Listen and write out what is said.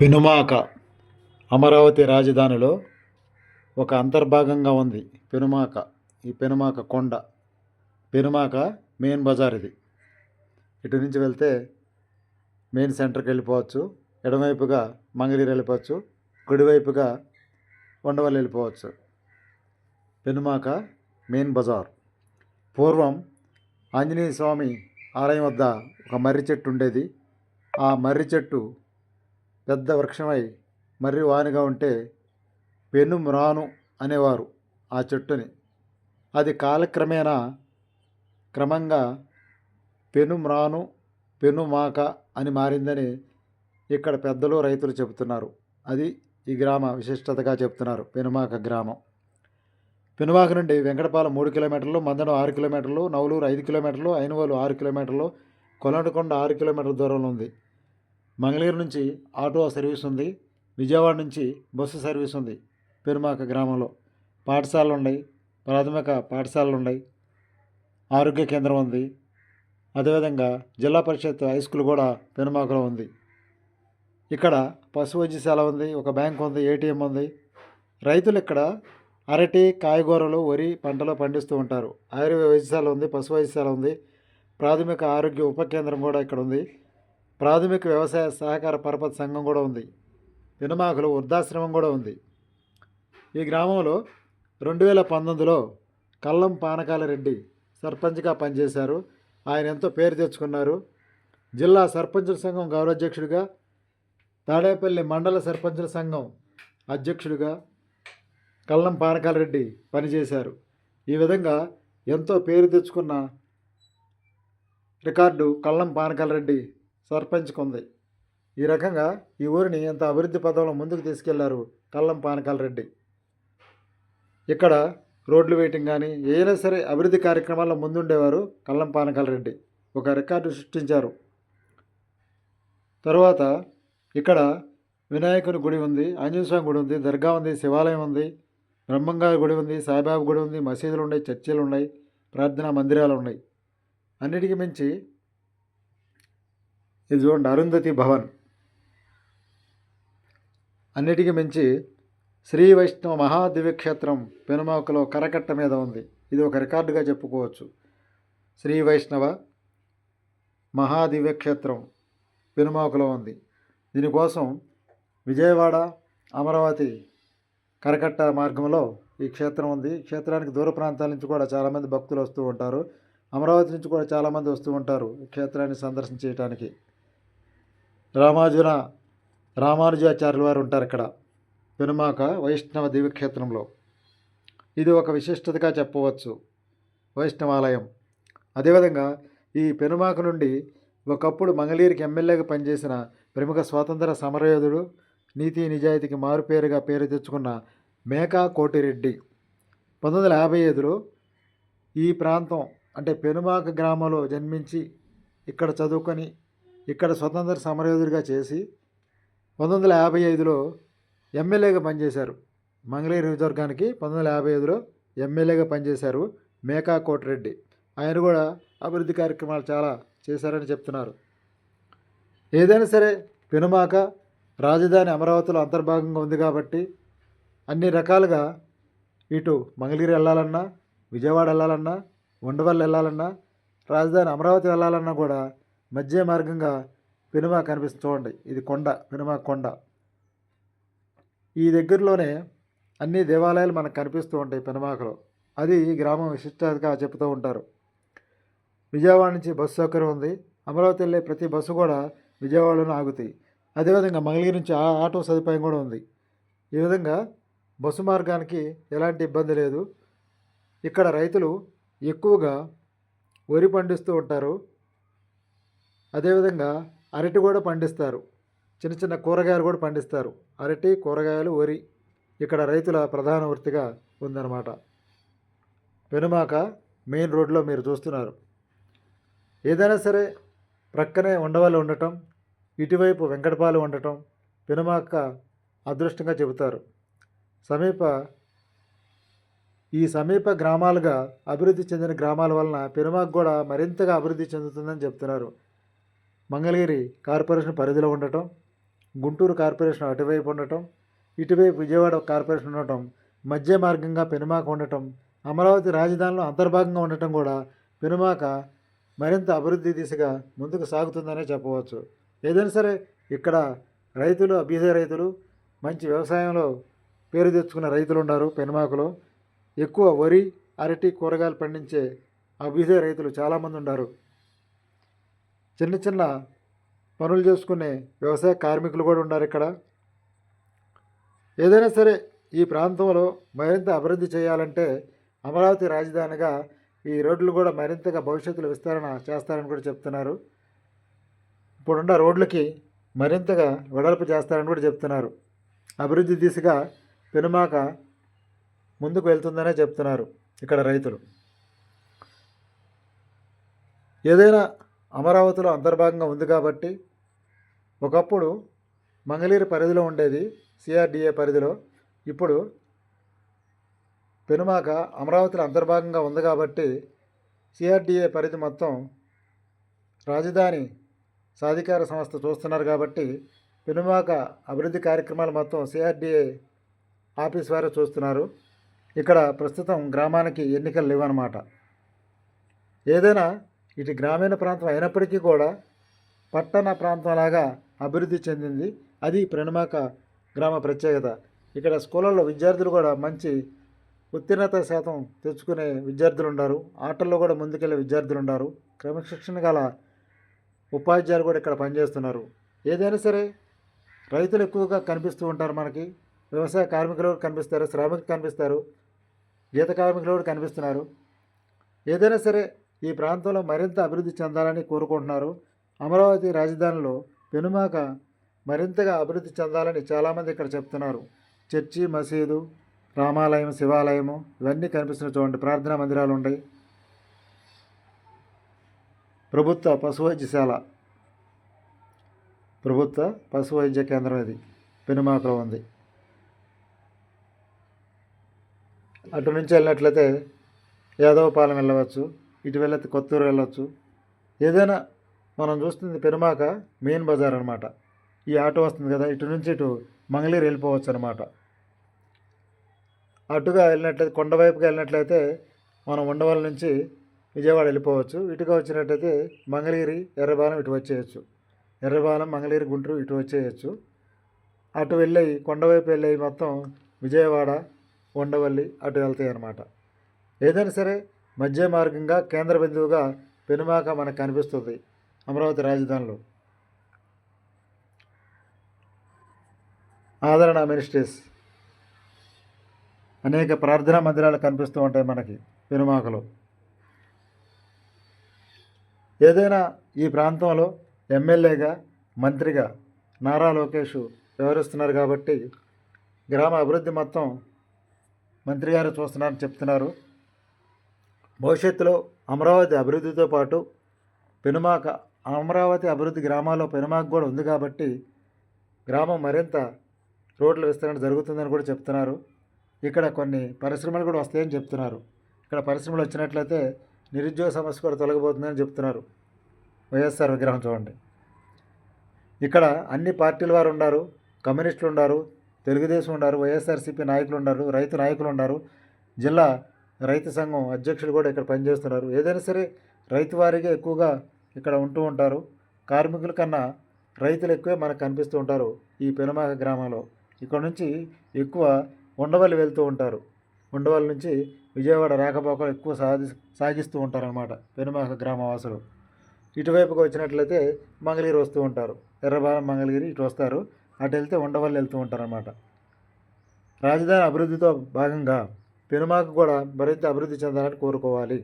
పెనుమాక అమరావతి రాజధానిలో ఒక అంతర్భాగంగా ఉంది. పెనుమాక ఈ పెనుమాక కొండ. పెనుమాక మెయిన్ బజార్ ఇది ఇటు నుంచి వెళ్తే మెయిన్ సెంటర్కి వెళ్ళిపోవచ్చు. ఎడమవైపుగా మంగళగిరి వెళ్ళిపోవచ్చు. కుడివైపుగా ఉండవల్లి వెళ్ళిపోవచ్చు. పెనుమాక మెయిన్ బజార్. పూర్వం ఆంజనేయ స్వామి ఆలయం వద్ద ఒక మర్రి చెట్టు ఉండేది. ఆ మర్రి చెట్టు పెద్ద వృక్షమై మర్రి వానిగా ఉంటే పెను మ్రాను అనేవారు ఆ చెట్టుని. అది కాలక్రమేణా క్రమంగా పెను మ్రాను పెను మాక అని మారిందని ఇక్కడ పెద్దలు రైతులు చెబుతున్నారు. అది ఈ గ్రామ విశిష్టతగా చెప్తున్నారు పెనుమాక గ్రామం. పెనుమాక నుండి వెంకటపాలెం మూడు కిలోమీటర్లు మందడం ఆరు కిలోమీటర్లు నవలూరు ఐదు కిలోమీటర్లు ఐనవోలు ఆరు కిలోమీటర్లు కొలండకొండ ఆరు కిలోమీటర్ల దూరంలో ఉంది. మంగళగిరి నుంచి ఆటో సర్వీస్ ఉంది. విజయవాడ నుంచి బస్సు సర్వీస్ ఉంది. పెరుమాక గ్రామంలో పాఠశాలలు ఉన్నాయి. ప్రాథమిక పాఠశాలలు ఉన్నాయి. ఆరోగ్య కేంద్రం ఉంది. అదేవిధంగా జిల్లా పరిషత్ హై స్కూల్ కూడా పెనుమాకలో ఉంది. ఇక్కడ పశు వైద్యశాల ఉంది. ఒక బ్యాంక్ ఉంది. ఏటీఎం ఉంది. రైతులు ఇక్కడ అరటి కాయగూరలు వరి పంటలు పండిస్తూ ఉంటారు. ఆయుర్వేద వైద్యశాల ఉంది. పశు వైద్యశాల ఉంది. ప్రాథమిక ఆరోగ్య ఉప కేంద్రం కూడా ఇక్కడ ఉంది. ప్రాథమిక వ్యవసాయ సహకార పరపతి సంఘం కూడా ఉంది. పెనుమాకలో వృద్ధాశ్రమం కూడా ఉంది. ఈ గ్రామంలో రెండు వేల పంతొమ్మిదిలో కల్లం పానకాల రెడ్డి సర్పంచ్గా పనిచేశారు. ఆయన ఎంతో పేరు తెచ్చుకున్నారు. జిల్లా సర్పంచుల సంఘం గౌరవాధ్యక్షుడిగా తాడేపల్లి మండల సర్పంచుల సంఘం అధ్యక్షుడిగా కల్లం పానకాల రెడ్డి పనిచేశారు. ఈ విధంగా ఎంతో పేరు తెచ్చుకున్న రికార్డు కల్లం పానకాల రెడ్డి సర్పంచ్కి ఉంది ఈ రకంగా ఈ ఊరిని ఎంత అభివృద్ధి పదంలో ముందుకు తీసుకెళ్ళారు కల్లం పానకాల రెడ్డి. ఇక్కడ రోడ్లు వేయటం కానీ ఏదైనా సరే అభివృద్ధి కార్యక్రమాల్లో ముందుండేవారు కల్లం పానకాల రెడ్డి. ఒక రికార్డు సృష్టించారు. తరువాత ఇక్కడ వినాయకుని గుడి ఉంది ఆంజనేయ స్వామి గుడి ఉంది దర్గా ఉంది శివాలయం ఉంది బ్రహ్మంగారి గుడి ఉంది సాయిబాబా గుడి ఉంది మసీదులు ఉన్నాయి చర్చిలు ఉన్నాయి ప్రార్థనా మందిరాలు ఉన్నాయి. అన్నిటికీ మించి ఇది చూడండి అరుంధతి భవన్. అన్నిటికీ మించి శ్రీ వైష్ణవ మహాదివ్యక్షేత్రం పెనుమాకలో కరకట్ట మీద ఉంది. ఇది ఒక రికార్డుగా చెప్పుకోవచ్చు. శ్రీ వైష్ణవ మహాదివ్యక్షేత్రం పెనుమాకలో ఉంది. దీనికోసం విజయవాడ అమరావతి కరకట్ట మార్గంలో ఈ క్షేత్రం ఉంది. క్షేత్రానికి దూర ప్రాంతాల నుంచి కూడా చాలామంది భక్తులు వస్తూ ఉంటారు. అమరావతి నుంచి కూడా చాలామంది వస్తూ ఉంటారు ఈ క్షేత్రాన్ని సందర్శించడానికి రామానుజున రామానుజాచార్యుల వారు ఉంటారు ఇక్కడ పెనుమాక వైష్ణవ దివ్యక్షేత్రంలో. ఇది ఒక విశిష్టతగా చెప్పవచ్చు వైష్ణవాలయం. అదేవిధంగా ఈ పెనుమాక నుండి ఒకప్పుడు మంగళీరికి ఎమ్మెల్యేగా పనిచేసిన ప్రముఖ స్వాతంత్ర సమరయోధుడు నీతి నిజాయితీకి మారుపేరుగా పేరు తెచ్చుకున్న మేకా కోటిరెడ్డి. పంతొమ్మిది వందల యాభై ఐదులో ఈ ప్రాంతం అంటే పెనుమాక గ్రామంలో జన్మించి ఇక్కడ చదువుకొని ఇక్కడ స్వతంత్ర సమరయోధుడిగా చేసి పంతొమ్మిది వందల యాభై ఐదులో ఎమ్మెల్యేగా పనిచేశారు. మంగళగిరి నియోజకవర్గానికి పంతొమ్మిది వందల యాభై ఐదులో ఎమ్మెల్యేగా పనిచేశారు మేకా కోటిరెడ్డి. ఆయన కూడా అభివృద్ధి కార్యక్రమాలు చాలా చేశారని చెప్తున్నారు. ఏదైనా సరే పెనుమాక రాజధాని అమరావతిలో అంతర్భాగంగా ఉంది కాబట్టి అన్ని రకాలుగా ఇటు మంగళగిరి వెళ్ళాలన్నా విజయవాడ వెళ్ళాలన్నా ఉండవల్లి వెళ్ళాలన్నా రాజధాని అమరావతి వెళ్ళాలన్నా కూడా మధ్య మార్గంగా పెనుమాక కనిపిస్తుంది. చూడండి ఇది కొండ పెనుమాక కొండ. ఈ దగ్గరలోనే అన్ని దేవాలయాలు మనకు కనిపిస్తూ ఉంటాయి పెనుమాకలో. అది గ్రామం విశిష్టతగా చెప్తూ ఉంటారు. విజయవాడ నుంచి బస్సు సౌకర్యం ఉంది. అమరావతి వెళ్ళే ప్రతి బస్సు కూడా విజయవాడలోనే ఆగుతాయి. అదేవిధంగా మంగళగిరి నుంచి ఆ ఆటో సదుపాయం కూడా ఉంది. ఈ విధంగా బస్సు మార్గానికి ఎలాంటి ఇబ్బంది లేదు. ఇక్కడ రైతులు ఎక్కువగా వరి పండిస్తూ ఉంటారు. అదేవిధంగా అరటి కూడా పండిస్తారు. చిన్న చిన్న కూరగాయలు కూడా పండిస్తారు. అరటి కూరగాయలు వరి ఇక్కడ రైతుల ప్రధాన వృత్తిగా ఉందన్నమాట. పెనుమాక మెయిన్ రోడ్లో మీరు చూస్తున్నారు. ఏదైనా సరే ప్రక్కనే ఉండవాళ్ళు ఉండటం ఇటువైపు వెంకటపాలు ఉండటం పెనుమాక అదృష్టంగా చెబుతారు. సమీప ఈ సమీప గ్రామాలుగా అభివృద్ధి చెందిన గ్రామాల వలన పెనుమాక కూడా మరింతగా అభివృద్ధి చెందుతుందని చెప్తున్నారు. మంగళగిరి కార్పొరేషన్ పరిధిలో ఉండటం గుంటూరు కార్పొరేషన్ అటువైపు ఉండటం ఇటువైపు విజయవాడ కార్పొరేషన్ ఉండటం మధ్య మార్గంగా పెనుమాక ఉండటం అమరావతి రాజధానిలో అంతర్భాగంగా ఉండటం కూడా పెనుమాక మరింత అభివృద్ధి దిశగా ముందుకు సాగుతుందనే చెప్పవచ్చు. ఏదైనా సరే ఇక్కడ రైతులు అభ్యుదయ రైతులు మంచి వ్యవసాయంలో పేరు తెచ్చుకున్న రైతులు ఉన్నారు పెనుమాకలో. ఎక్కువ వరి అరటి కూరగాయలు పండించే అభ్యుదయ రైతులు చాలామంది ఉన్నారు. చిన్న చిన్న పనులు చేసుకునే వ్యవసాయ కార్మికులు కూడా ఉన్నారు ఇక్కడ. ఏదైనా సరే ఈ ప్రాంతంలో మరింత అభివృద్ధి చేయాలంటే అమరావతి రాజధానిగా ఈ రోడ్లు కూడా మరింతగా భవిష్యత్తులో విస్తరణ చేస్తారని కూడా చెప్తున్నారు. ఇప్పుడున్న రోడ్లకి మరింతగా వెడల్పు చేస్తారని కూడా చెప్తున్నారు. అభివృద్ధి దిశగా పెనుమాక ముందుకు వెళ్తుందనే చెప్తున్నారు ఇక్కడ రైతులు. ఏదైనా అమరావతిలో అంతర్భాగంగా ఉంది కాబట్టి ఒకప్పుడు మంగళీరు పరిధిలో ఉండేది సిఆర్డిఏ పరిధిలో. ఇప్పుడు పెనుమాక అమరావతిలో అంతర్భాగంగా ఉంది కాబట్టి సిఆర్డిఏ పరిధి మొత్తం రాజధాని సాధికార సంస్థ చూస్తున్నారు కాబట్టి పెనుమాక అభివృద్ధి కార్యక్రమాలు మొత్తం సిఆర్డిఏ ఆఫీస్ వారే చూస్తున్నారు. ఇక్కడ ప్రస్తుతం గ్రామానికి ఎన్నికలు లేవన్నమాట. ఏదైనా ఇటు గ్రామీణ ప్రాంతం అయినప్పటికీ కూడా పట్టణ ప్రాంతంలాగా అభివృద్ధి చెందింది. అది ప్రణమాక గ్రామ ప్రత్యేకత. ఇక్కడ స్కూళ్ళల్లో విద్యార్థులు కూడా మంచి ఉత్తీర్ణత శాతం తెచ్చుకునే విద్యార్థులు ఉన్నారు ఆటల్లో కూడా ముందుకెళ్ళే విద్యార్థులు ఉన్నారు క్రమశిక్షణ గల ఉపాధ్యాయులు కూడా ఇక్కడ పనిచేస్తున్నారు. ఏదైనా సరే రైతులు ఎక్కువగా కనిపిస్తూ ఉంటారు మనకి. వ్యవసాయ కార్మికులు కూడా కనిపిస్తారు శ్రామికులు కనిపిస్తారు గీత కార్మికులు కూడా కనిపిస్తున్నారు. ఏదైనా సరే ఈ ప్రాంతంలో మరింత అభివృద్ధి చెందాలని కోరుకుంటున్నారు. అమరావతి రాజధానిలో పెనుమాక మరింతగా అభివృద్ధి చెందాలని చాలామంది ఇక్కడ చెప్తున్నారు. చర్చి మసీదు రామాలయం శివాలయము ఇవన్నీ కనిపిస్తున్న చూడండి. ప్రార్థనా మందిరాలు ఉన్నాయి ప్రభుత్వ పశు వైద్యశాల ప్రభుత్వ పశు వైద్య కేంద్రం ఇది. పెనుమాకలో ఉంది. అటు నుంచి వెళ్ళినట్లయితే యాదవపాలెం వెళ్ళవచ్చు. ఇటు వెళ్ళితే కొత్తూరు వెళ్ళవచ్చు ఏదైనా మనం చూస్తుంది పెనుమాక మెయిన్ బజార్ అనమాట ఈ ఆటో వస్తుంది కదా ఇటు నుంచి ఇటు మంగళీరు వెళ్ళిపోవచ్చు అనమాట అటుగా వెళ్ళినట్లయితే కొండవైపుకి వెళ్ళినట్లయితే మనం ఉండవల్లి నుంచి విజయవాడ వెళ్ళిపోవచ్చు. ఇటుగా వచ్చినట్లయితే మంగళగిరి ఎర్రబాలం ఇటు వచ్చేయచ్చు. ఎర్రబాలం మంగళగిరి గుంటూరు ఇటు వచ్చేయచ్చు. అటు వెళ్ళి కొండవైపు వెళ్ళి మొత్తం విజయవాడ ఉండవల్లి అటు వెళ్తాయి అన్నమాట. ఏదైనా సరే మధ్య మార్గంగా కేంద్ర బిందువుగా పెనుమాక మనకు కనిపిస్తుంది అమరావతి రాజధానిలో. ఆదరణ మినిస్ట్రీస్. అనేక ప్రార్థనా మందిరాలు కనిపిస్తూ ఉంటాయి మనకి పెనుమాకలో. ఏదైనా ఈ ప్రాంతంలో ఎమ్మెల్యేగా మంత్రిగా నారా లోకేష్ వ్యవహరిస్తున్నారు కాబట్టి గ్రామ అభివృద్ధి మొత్తం మంత్రి గారు చూస్తున్నారని చెప్తున్నారు. భవిష్యత్తులో అమరావతి అభివృద్ధితో పాటు పెనుమాక అమరావతి అభివృద్ధి గ్రామాల్లో పెనుమాక కూడా ఉంది కాబట్టి గ్రామం మరింత రోడ్ల విస్తరణ జరుగుతుందని కూడా చెప్తున్నారు. ఇక్కడ కొన్ని పరిశ్రమలు కూడా వస్తాయని చెప్తున్నారు. ఇక్కడ పరిశ్రమలు వచ్చినట్లయితే నిరుద్యోగ సమస్య కూడా తొలగిపోతుందని చెప్తున్నారు. వైఎస్ఆర్ విగ్రహం చూడండి. ఇక్కడ అన్ని పార్టీల వారు ఉన్నారు కమ్యూనిస్టులు ఉన్నారు తెలుగుదేశం ఉన్నారు వైఎస్ఆర్సీపీ నాయకులు ఉన్నారు రైతు నాయకులు ఉన్నారు జిల్లా రైతు సంఘం అధ్యక్షులు కూడా ఇక్కడ పనిచేస్తున్నారు. ఏదైనా సరే రైతు వారిగా ఎక్కువగా ఇక్కడ ఉంటూ ఉంటారు. కార్మికుల కన్నా రైతులు ఎక్కువే మనకు కనిపిస్తూ ఉంటారు ఈ పెనుమాక గ్రామంలో. ఇక్కడ నుంచి ఎక్కువ ఉండవల్లి వెళ్తూ ఉంటారు. ఉండవల్లి నుంచి విజయవాడ రాకపోకలు ఎక్కువ సాధి సాగిస్తూ ఉంటారు అన్నమాట పెనుమాక గ్రామవాసులు. ఇటువైపుకి వచ్చినట్లయితే మంగళగిరి వస్తూ ఉంటారు. ఎర్రబాలం మంగళగిరి ఇటు వస్తారు. అటు వెళ్తే ఉండవల్లి వెళ్తూ ఉంటారు అన్నమాట రాజధాని అభివృద్ధితో భాగంగా పెనుమాకు కూడా మరింత అభివృద్ధి చెందాలని కోరుకోవాలి.